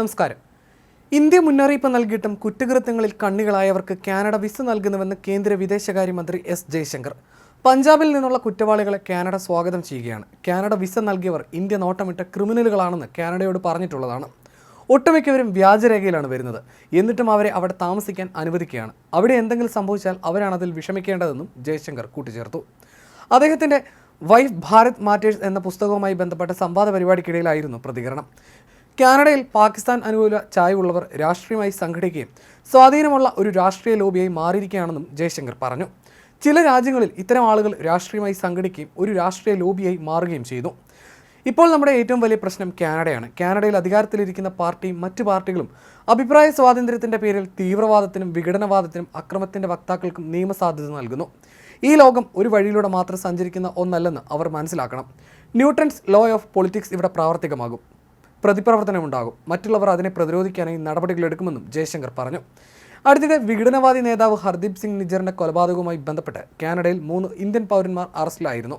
നമസ്കാരം. ഇന്ത്യ മുന്നറിയിപ്പ് നൽകിയിട്ടും കുറ്റകൃത്യങ്ങളിൽ കണ്ണികളായവർക്ക് കാനഡ വിസ നൽകുന്നുവെന്ന് കേന്ദ്ര വിദേശകാര്യമന്ത്രി എസ് ജയശങ്കർ. പഞ്ചാബിൽ നിന്നുള്ള കുറ്റവാളികളെ കാനഡ സ്വാഗതം ചെയ്യുകയാണ്. കാനഡ വിസ നൽകിയവർ ഇന്ത്യ നോട്ടമിട്ട ക്രിമിനലുകളാണെന്ന് കാനഡയോട് പറഞ്ഞിട്ടുള്ളതാണ്. ഒട്ടുമിക്കവരും വ്യാജരേഖയിലാണ് വരുന്നത്. എന്നിട്ടും അവരെ അവിടെ താമസിക്കാൻ അനുവദിക്കുകയാണ്. അവിടെ എന്തെങ്കിലും സംഭവിച്ചാൽ അവരാണ് അതിൽ വിഷമിക്കേണ്ടതെന്നും ജയശങ്കർ കൂട്ടിച്ചേർത്തു. അദ്ദേഹത്തിന്റെ വൈഫ് ഭാരത് മാറ്റേഴ്സ് എന്ന പുസ്തകവുമായി ബന്ധപ്പെട്ട സംവാദ പരിപാടിക്കിടയിലായിരുന്നു പ്രതികരണം. കാനഡയിൽ പാകിസ്ഥാൻ അനുകൂല ചായവുള്ളവർ രാഷ്ട്രീയമായി സംഘടിക്കുകയും സ്വാധീനമുള്ള ഒരു രാഷ്ട്രീയ ലോബിയായി മാറിയിരിക്കുകയാണെന്നും ജയശങ്കർ പറഞ്ഞു. ചില രാജ്യങ്ങളിൽ ഇത്തരം ആളുകൾ രാഷ്ട്രീയമായി സംഘടിക്കുകയും ഒരു രാഷ്ട്രീയ ലോബിയായി മാറുകയും ചെയ്തു. ഇപ്പോൾ നമ്മുടെ ഏറ്റവും വലിയ പ്രശ്നം കാനഡയാണ്. കാനഡയിൽ അധികാരത്തിലിരിക്കുന്ന പാർട്ടിയും മറ്റു പാർട്ടികളും അഭിപ്രായ സ്വാതന്ത്ര്യത്തിന്റെ പേരിൽ തീവ്രവാദത്തിനും വിഘടനവാദത്തിനും അക്രമത്തിന്റെ വക്താക്കൾക്കും നിയമസാധ്യത നൽകുന്നു. ഈ ലോകം ഒരു വഴിയിലൂടെ മാത്രം സഞ്ചരിക്കുന്ന ഒന്നല്ലെന്ന് അവർ മനസ്സിലാക്കണം. ന്യൂട്ടൺസ് ലോ ഓഫ് പൊളിറ്റിക്സ് ഇവിടെ പ്രാവർത്തികമാകും. പ്രതിപ്രവർത്തനമുണ്ടാകും. മറ്റുള്ളവർ അതിനെ പ്രതിരോധിക്കാനായി നടപടികളെടുക്കുമെന്നും ജയശങ്കർ പറഞ്ഞു. അടുത്തിടെ വിഘടനവാദി നേതാവ് ഹർദീപ് സിംഗ് നിജറിന്റെ കൊലപാതകവുമായി ബന്ധപ്പെട്ട് കാനഡയിൽ മൂന്ന് ഇന്ത്യൻ പൗരന്മാർ അറസ്റ്റിലായിരുന്നു.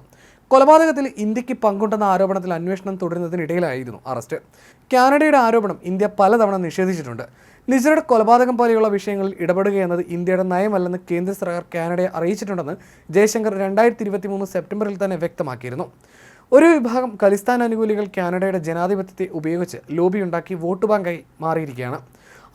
കൊലപാതകത്തിൽ ഇന്ത്യയ്ക്ക് പങ്കുണ്ടെന്ന ആരോപണത്തിൽ അന്വേഷണം തുടരുന്നതിനിടയിലായിരുന്നു അറസ്റ്റ്. കാനഡയുടെ ആരോപണം ഇന്ത്യ പലതവണ നിഷേധിച്ചിട്ടുണ്ട്. നിജറുടെ കൊലപാതകം പോലെയുള്ള വിഷയങ്ങളിൽ ഇടപെടുകയെന്നത് ഇന്ത്യയുടെ നയമല്ലെന്ന് കേന്ദ്ര സർക്കാർ കാനഡയെ അറിയിച്ചിട്ടുണ്ടെന്ന് ജയശങ്കർ രണ്ടായിരത്തി ഇരുപത്തി മൂന്ന് സെപ്റ്റംബറിൽ തന്നെ വ്യക്തമാക്കിയിരുന്നു. ഒരു വിഭാഗം ഖലിസ്ഥാൻ അനുകൂലികൾ കാനഡയുടെ ജനാധിപത്യത്തെ ഉപയോഗിച്ച് ലോബിയുണ്ടാക്കി വോട്ട് ബാങ്കായി മാറിയിരിക്കുകയാണ്.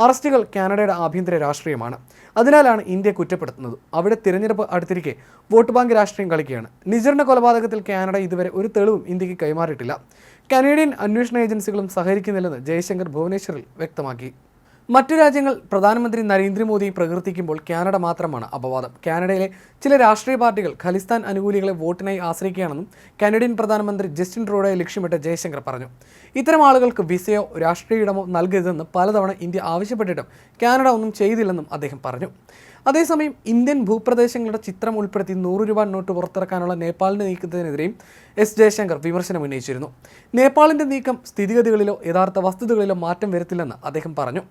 അറസ്റ്റുകൾ കാനഡയുടെ ആഭ്യന്തര രാഷ്ട്രീയമാണ്. അതിനാലാണ് ഇന്ത്യ കുറ്റപ്പെടുത്തുന്നത്. അവിടെ തിരഞ്ഞെടുപ്പ് അടുത്തിരിക്കെ വോട്ട് ബാങ്ക് രാഷ്ട്രീയം കളിക്കുകയാണ്. നിജറിന്റെ കൊലപാതകത്തിൽ കാനഡ ഇതുവരെ ഒരു തെളിവും ഇന്ത്യയ്ക്ക് കൈമാറിയിട്ടില്ല. കനേഡിയൻ അന്വേഷണ ഏജൻസികളും സഹകരിക്കുന്നില്ലെന്ന് ജയശങ്കർ ഭുവനേശ്വറിൽ വ്യക്തമാക്കി. മറ്റു രാജ്യങ്ങൾ പ്രധാനമന്ത്രി നരേന്ദ്രമോദിയെ പ്രകീർത്തിക്കുമ്പോൾ കാനഡ മാത്രമാണ് അപവാദം. കാനഡയിലെ ചില രാഷ്ട്രീയ പാർട്ടികൾ ഖലിസ്ഥാൻ അനുകൂലികളെ വോട്ടിനായി ആശ്രയിക്കുകയാണെന്നും കാനഡിയൻ പ്രധാനമന്ത്രി ജസ്റ്റിൻ ട്രൂഡോയെ ലക്ഷ്യമിട്ട് ജയശങ്കർ പറഞ്ഞു. ഇത്തരം ആളുകൾക്ക് വിസയോ രാഷ്ട്രീയ ഇടമോ നൽകരുതെന്ന് പലതവണ ഇന്ത്യ ആവശ്യപ്പെട്ടിട്ടും കാനഡ ഒന്നും ചെയ്തില്ലെന്നും അദ്ദേഹം പറഞ്ഞു. അതേസമയം ഇന്ത്യൻ ഭൂപ്രദേശങ്ങളുടെ ചിത്രം ഉൾപ്പെടുത്തി നൂറ് രൂപ നോട്ട് പുറത്തിറക്കാനുള്ള നേപ്പാളിന്റെ നീക്കത്തിനെതിരെയും എസ് ജയശങ്കർ വിമർശനം ഉന്നയിച്ചിരുന്നു. നേപ്പാളിന്റെ നീക്കം സ്ഥിതിഗതികളിലോ യഥാർത്ഥ വസ്തുതകളിലോ മാറ്റം വരുത്തില്ലെന്ന് അദ്ദേഹം പറഞ്ഞു.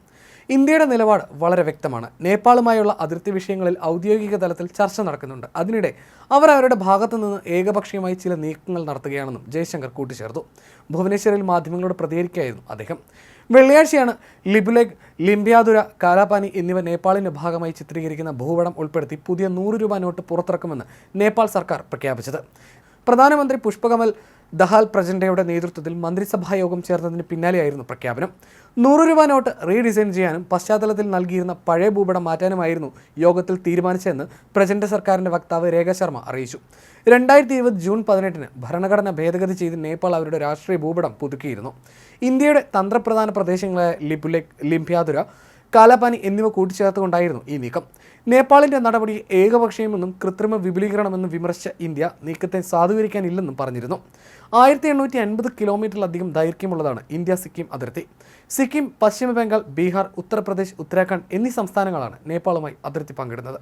ഇന്ത്യയുടെ നിലപാട് വളരെ വ്യക്തമാണ്. നേപ്പാളുമായുള്ള അതിർത്തി വിഷയങ്ങളിൽ ഔദ്യോഗിക തലത്തിൽ ചർച്ച നടക്കുന്നുണ്ട്. അതിനിടെ അവർ അവരുടെ ഭാഗത്തു നിന്ന് ഏകപക്ഷീയമായി ചില നീക്കങ്ങൾ നടത്തുകയാണെന്നും ജയശങ്കർ കൂട്ടിച്ചേർത്തു. ഭുവനേശ്വറിൽ മാധ്യമങ്ങളോട് പ്രതികരിക്കുകയായിരുന്നു അദ്ദേഹം. വെള്ളിയാഴ്ചയാണ് ലിബുലേഗ് ലിംബ്യാതുര കാലാപാനി എന്നിവ നേപ്പാളിന്റെ ഭാഗമായി ചിത്രീകരിക്കുന്ന ഭൂപടം ഉൾപ്പെടുത്തി പുതിയ നൂറ് രൂപ നോട്ട് പുറത്തിറക്കുമെന്ന് നേപ്പാൾ സർക്കാർ പ്രഖ്യാപിച്ചത്. പ്രധാനമന്ത്രി പുഷ്പകമൽ ദഹാൽ പ്രജൻഡയുടെ നേതൃത്വത്തിൽ മന്ത്രിസഭാ യോഗം ചേർന്നതിന് പിന്നാലെയായിരുന്നു പ്രഖ്യാപനം. നൂറ് രൂപ നോട്ട് റീഡിസൈൻ ചെയ്യാനും പശ്ചാത്തലത്തിൽ നൽകിയിരുന്ന പഴയ ഭൂപടം മാറ്റാനുമായിരുന്നു യോഗത്തിൽ തീരുമാനിച്ചതെന്ന് പ്രജൻഡ സർക്കാരിന്റെ വക്താവ് രേഖ ശർമ്മ അറിയിച്ചു. രണ്ടായിരത്തി ഇരുപത് ജൂൺ പതിനെട്ടിന് ഭരണഘടന ഭേദഗതി ചെയ്ത് നേപ്പാൾ അവരുടെ രാഷ്ട്രീയ ഭൂപടം പുതുക്കിയിരുന്നു. ഇന്ത്യയുടെ തന്ത്രപ്രധാന പ്രദേശങ്ങളായ ലിപുലെക് ലിംഫ്യാതുര കാലാപാനി എന്നിവ കൂട്ടിച്ചേർത്തുകൊണ്ടായിരുന്നു ഈ നീക്കം. നേപ്പാളിന്റെ നടപടി ഏകപക്ഷീയമെന്നും കൃത്രിമ വിപുലീകരണമെന്നും വിമർശിച്ച ഇന്ത്യ നീക്കത്തെ സാധൂകരിക്കാനില്ലെന്നും പറഞ്ഞിരുന്നു. ആയിരത്തി എണ്ണൂറ്റി അൻപത് കിലോമീറ്ററിലധികം ദൈർഘ്യമുള്ളതാണ് ഇന്ത്യ സിക്കിം അതിർത്തി. സിക്കിം പശ്ചിമ ബംഗാൾ ബീഹാർ ഉത്തർപ്രദേശ് ഉത്തരാഖണ്ഡ് എന്നീ സംസ്ഥാനങ്ങളാണ് നേപ്പാളുമായി അതിർത്തി പങ്കിടുന്നത്.